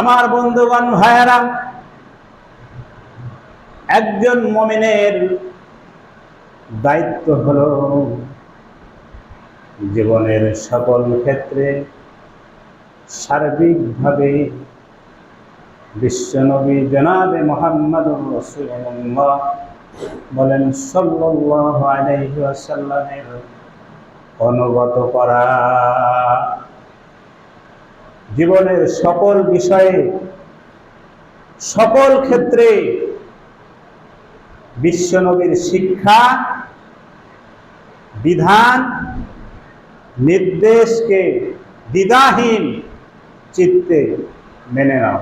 আমার বন্ধুগণ, ভাইয়েরা, একজন মমিনের দায়িত্ব হলো জীবনের সকল ক্ষেত্রে সার্বিকভাবে বিশ্বনবী জনাবে মোহাম্মদ বলেন, সাল্লাল্লাহু আলাইহি ওয়াসাল্লামের অনুগত করা জীবনের সকল বিষয়ে, সকল ক্ষেত্রে বিশ্বনবীর শিক্ষা, বিধান, নির্দেশকে দ্বিধাহীন চিত্তে মেনে নাও।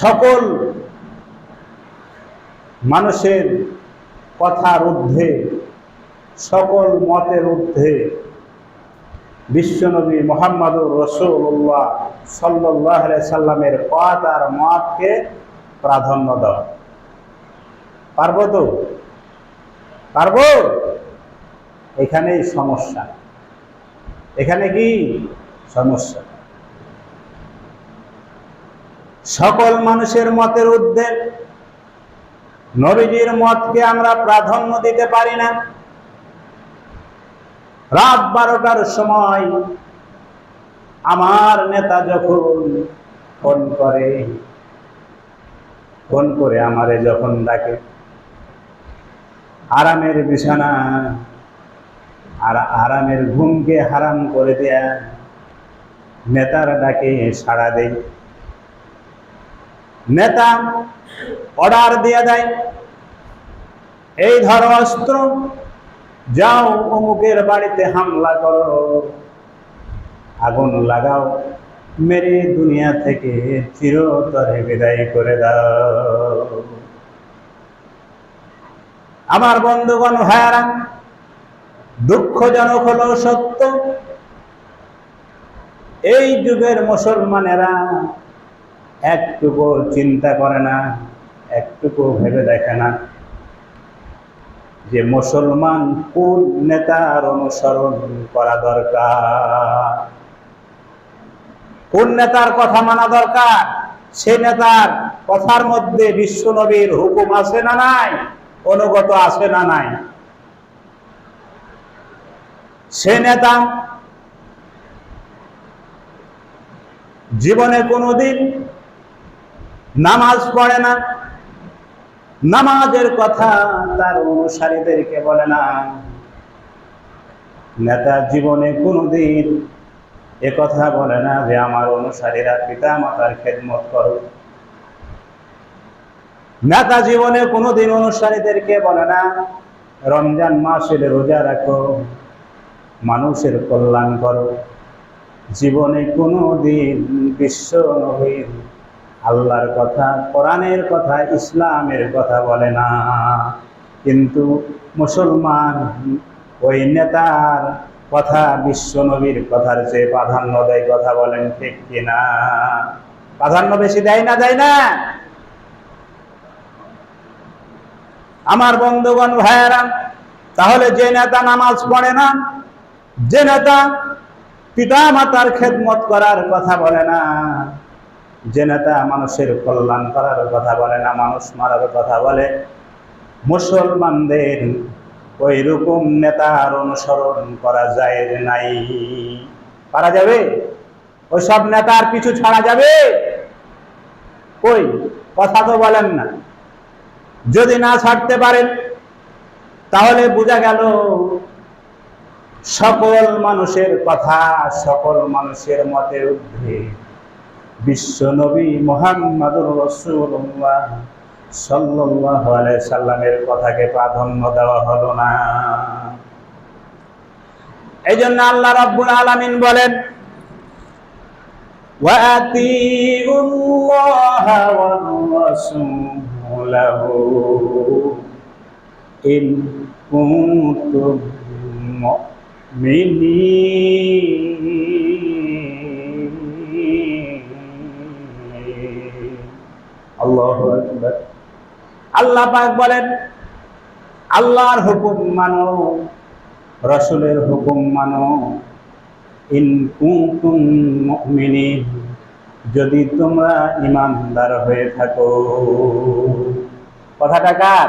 সকল মানুষের কথার ঊর্ধ্বে, সকল মতের ঊর্ধ্বে বিশ্বনবী মোহাম্মদুর রসুল্লাহ সাল্লাহ সাল্লামের পথ আর মতকে প্রাধান্য দাও। পারব তো? পারব? এখানেই সমস্যা। এখানে কি? সমস্যা। সকল মানুষের মতের ঊর্ধ্বে নবীজির মতকে আমরা প্রাধান্য দিতে পারি না। রাত বারোটার সময় আমার নেতা যখন ফোন করে ফোন করে আমারে যখন ডাকে আরামের বিছানা আর আরামের ঘুমকে হারাম করে দেয়া নেতার ডাকে সাড়া দেয়। নেতা অর্ডার দিয়ে দেয়। এই ধরো অস্ত্র যাও অমুকের বাড়িতে হামলা করো। আগুন লাগাও, মেরে দুনিয়া থেকে চিরতরে বিদায় করে দাও। আমার বন্ধুগণ, ভাইয়ারা, দুঃখজনক হলো সত্য, এই যুগের মুসলমানেরা একটুকু চিন্তা করে না, একটুকু ভেবে দেখে না। যে মুসলমান কোন নেতার অনুসরণ করা দরকার? কোন নেতার কথা মানা দরকার? সে নেতার কথার মধ্যে বিশ্ব নবীর হুকুম আছে না নাই? অনুগত আছে না নাই? সে নেতা জীবনে কোনোদিন নামাজ পড়ে না নামাজের কথা তার অনুসারীদেরকে বলে না। নেতা জীবনে কোনোদিন এ কথা বলে না যে, আমার অনুসারীরা পিতা মাতার খেদমত করো। নেতা জীবনে কোনোদিন অনুসারীদেরকে বলে না, রমজান মাস এলে রোজা রাখো, মানুষের কল্যাণ করো। জীবনে কোনো দিন বিশ্ব নবীর আল্লাহর কথা, কোরআনের কথা, ইসলামের কথা বলে না। কিন্তু মুসলমান, ওই নেতার কথা, বিশ্ব নবীর কথার চেয়ে প্রাধান্য দেয় কথা বলেন ঠিক কিনা? প্রাধান্য বেশি দেয় না দেয় না? আমার বন্ধুগণ, ভাইয়েরা, তাহলে যে নেতা নামাজ পড়ে না, যে নেতা পিতা মাতার খেদমত করার কথা বলে না যে নেতা মানুষের কল্যাণ করার কথা বলে না, মানুষ মারার কথা বলে। মুসলমানদের ওই রকম নেতার অনুসরণ করা যায় নাই। পারা যাবে? ওই সব নেতার পিছু ছাড়া যাবে? কই? কথা তো বলেন না। যদি না ছাড়তে পারেন, তাহলে বোঝা গেল সকল মানুষের কথা সকল মানুষের মতে ঊর্ধ্বে বিশ্ব নবী মোহাম্মদুর রসুল্লাহ সাল্লাহ সাল্লামের কথাকে প্রাধান্য দেওয়া হলো না এই জন্য আল্লাহ রাব্বুল আলামিন বলেন وَأَطِيعُوا اللَّهَ وَرَسُولَهُ إِن كُنتُم মুমিনিন আল্লাহু আল্লাহ পাক বলেন, আল্লাহর হুকুম মানো, রসুলের হুকুম মানো। ইন যদি তোমরা ইমানদার হয়ে থাকো। কথাটা কার?